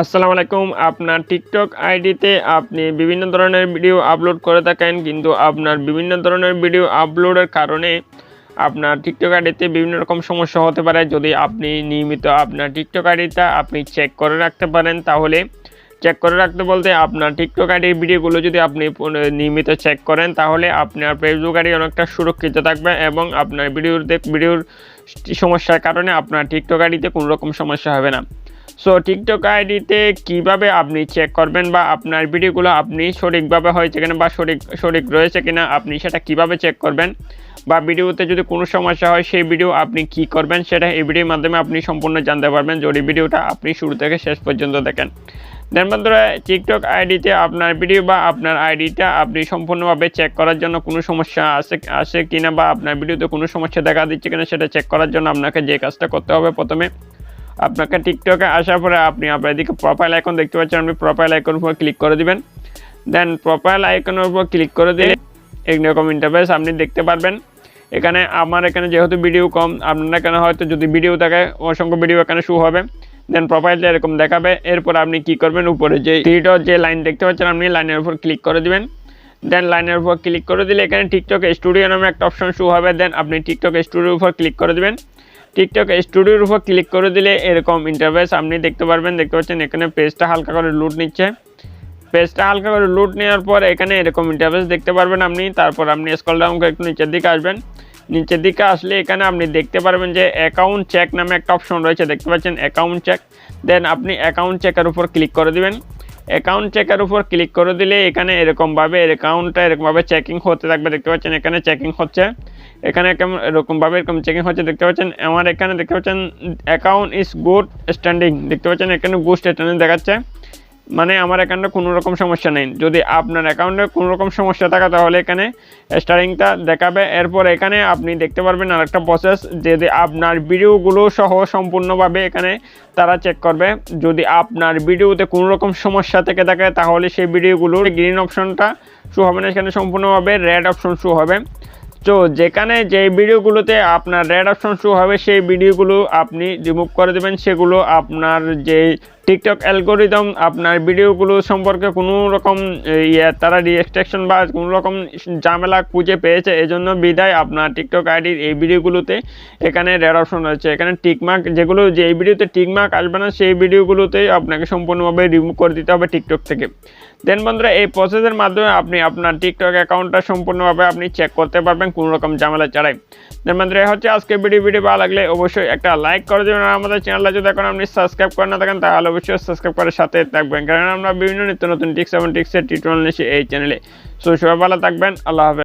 আসসালামু আলাইকুম। আপনার টিকটক আইডিতে আপনি বিভিন্ন ধরনের ভিডিও আপলোড করে থাকেন, কিন্তু আপনার বিভিন্ন ধরনের ভিডিও আপলোডের কারণে আপনার টিকটক আইডিতে বিভিন্ন রকম সমস্যা হতে পারে। যদি আপনি নিয়মিত আপনার টিকটক আইডিটা আপনি চেক করে রাখতে পারেন, তাহলে চেক করে রাখতে বলতে আপনার টিকটক আইডির ভিডিওগুলো যদি আপনি নিয়মিত চেক করেন, তাহলে আপনার ফেসবুক আইডি অনেকটা সুরক্ষিত থাকবে এবং আপনার ভিডিওতে ভিডিওর সমস্যার কারণে আপনার টিকটক আইডিতে কোনো রকম সমস্যা হবে না। সো টিকটক আইডিতে কীভাবে আপনি চেক করবেন বা আপনার ভিডিওগুলো আপনি সঠিকভাবে হয়েছে কিনা বা সঠিক সঠিক রয়েছে কিনা, আপনি সেটা কীভাবে চেক করবেন? বা ভিডিওতে যদি কোনো সমস্যা হয়, সেই ভিডিও আপনি কি করবেন, সেটা এই ভিডিওর মাধ্যমে আপনি সম্পূর্ণ জানতে পারবেন। যদি ভিডিওটা আপনি শুরু থেকে শেষ পর্যন্ত দেখেন। দেন বন্ধুরা টিকটক আইডিতে আপনার ভিডিও বা আপনার আইডিটা আপনি সম্পূর্ণভাবে চেক করার জন্য কোনো সমস্যা আছে আছে কিনা বা আপনার ভিডিওতে কোনো সমস্যা দেখা দিচ্ছে কিনা, সেটা চেক করার জন্য আপনাকে যে কাজটা করতে হবে প্রথমে আপনাকে টিকটকে আসার পরে আপনি আপনার এদিকে প্রোফাইল আইকন দেখতে পাচ্ছেন, আপনি প্রোফাইল আইকন উপর ক্লিক করে দিবেন। দেন প্রোফাইল আইকনের উপর ক্লিক করে দিলে এইরকম ইন্টারফেস আপনি দেখতে পারবেন। এখানে আমার এখানে যেহেতু ভিডিও কম, আপনার এখানে হয়তো যদি ভিডিও থাকে, অসংখ্য ভিডিও এখানে শু হবে। দেন প্রোফাইলটা এরকম দেখাবে, এরপর আপনি কি করবেন, উপরে যে থ্রিডর যে লাইন দেখতে পাচ্ছেন, আপনি লাইনের উপর ক্লিক করে দিবেন। দেন লাইনের উপর ক্লিক করে দিলে এখানে টিকটক স্টুডিও নামে একটা অপশন শু হবে। দেন আপনি টিকটক স্টুডিওর উপর ক্লিক করে দিবেন। টিকটক স্টুডিওর উপর ক্লিক করে দিলে এরকম ইন্টারভেস আপনি দেখতে পারবেন। দেখতে পাচ্ছেন এখানে পেজটা হালকা করে লুট নিচ্ছে। পেজটা হালকা করে লুট নেওয়ার পর এখানে এরকম ইন্টারভেস দেখতে পারবেন আপনি। তারপর আপনি স্কল ডাউন করে একটু নিচের দিকে আসবেন। নিচের দিকে আসলে এখানে আপনি দেখতে পারবেন যে অ্যাকাউন্ট চেক নামে একটা অপশন রয়েছে। দেখতে পাচ্ছেন অ্যাকাউন্ট চেক দেন আপনি অ্যাকাউন্ট চেকের উপর ক্লিক করে দিবেন। অ্যাকাউন্ট চেকের উপর ক্লিক করে দিলে এখানে এরকমভাবে অ্যাকাউন্টটা এরকমভাবে চেকিং হতে থাকবে। দেখতে পাচ্ছেন এখানে চেকিং হচ্ছে। এখানে কেমন, এরকমভাবে এরকম চেকিং হচ্ছে, দেখতে পাচ্ছেন, আমার এখানে দেখতে পাচ্ছেন অ্যাকাউন্ট ইজ গুড স্ট্যান্ডিং দেখতে পাচ্ছেন, এখানে গুড স্ট্যান্ডিং দেখাচ্ছে। মানে আমার অ্যাকাউন্টে কোনো রকম সমস্যা নেই। যদি আপনার অ্যাকাউন্টে কোনো রকম সমস্যা থাকে, তাহলে এখানে স্টারিংটা দেখাবে। এরপর এখানে আপনি দেখতে পারবেন আরেকটা প্রসেস যদি আপনার ভিডিওগুলো সহ সম্পূর্ণভাবে এখানে তারা চেক করবে। যদি আপনার ভিডিওতে কোনো রকম সমস্যা থেকে থাকে, তাহলে সেই ভিডিওগুলোর গ্রিন অপশনটা শো হবে না। এখানে সম্পূর্ণভাবে রেড অপশন শো হবে। তো যেখানে যে ভিডিওগুলোতে আপনার রেড অপশন শো হবে, সেই ভিডিওগুলো আপনি রিমুভ করে দেবেন। সেগুলো আপনার যে টিকটক অ্যালগোরিদম আপনার ভিডিওগুলো সম্পর্কে কোনো রকম ইয়ে তারা রিস্ট্রিকশন বা কোনো রকম ঝামেলা খুঁজে পেয়েছে, এজন্য বিদায় আপনার টিকটক আইডির এই ভিডিওগুলোতে এখানে রেড অপশন রয়েছে। এখানে টিকমার্ক যেগুলো, যে এই ভিডিওতে টিকমার্ক আসবে না, সেই ভিডিওগুলোতেই আপনাকে সম্পূর্ণভাবে রিমুভ করে দিতে হবে টিকটক থেকে। দেন বন্ধুরা, এই প্রসেসের মাধ্যমে আপনি আপনার টিকটক অ্যাকাউন্টটা সম্পূর্ণভাবে আপনি চেক করতে পারবেন কোনো রকম ঝামেলা ছাড়াই। দেন বন্ধুরা হচ্ছে আজকে ভিডিও ভিডিও ভালো লাগলে অবশ্যই একটা লাইক করে দেবেন আমাদের চ্যানেলটা যদি এখন আপনি সাবস্ক্রাইব করে না থাকেন, তাহলে অবশ্যই সাবস্ক্রাইব করে সাথে থাকবেন। কারণ আমরা বিভিন্ন নিত্য নতুন টিক্স এবং টিক্সের টিউটোরিয়াল নিয়েছি এই চ্যানেলে সো সবাই ভালো থাকবেন, আল্লাহ হাফেজ।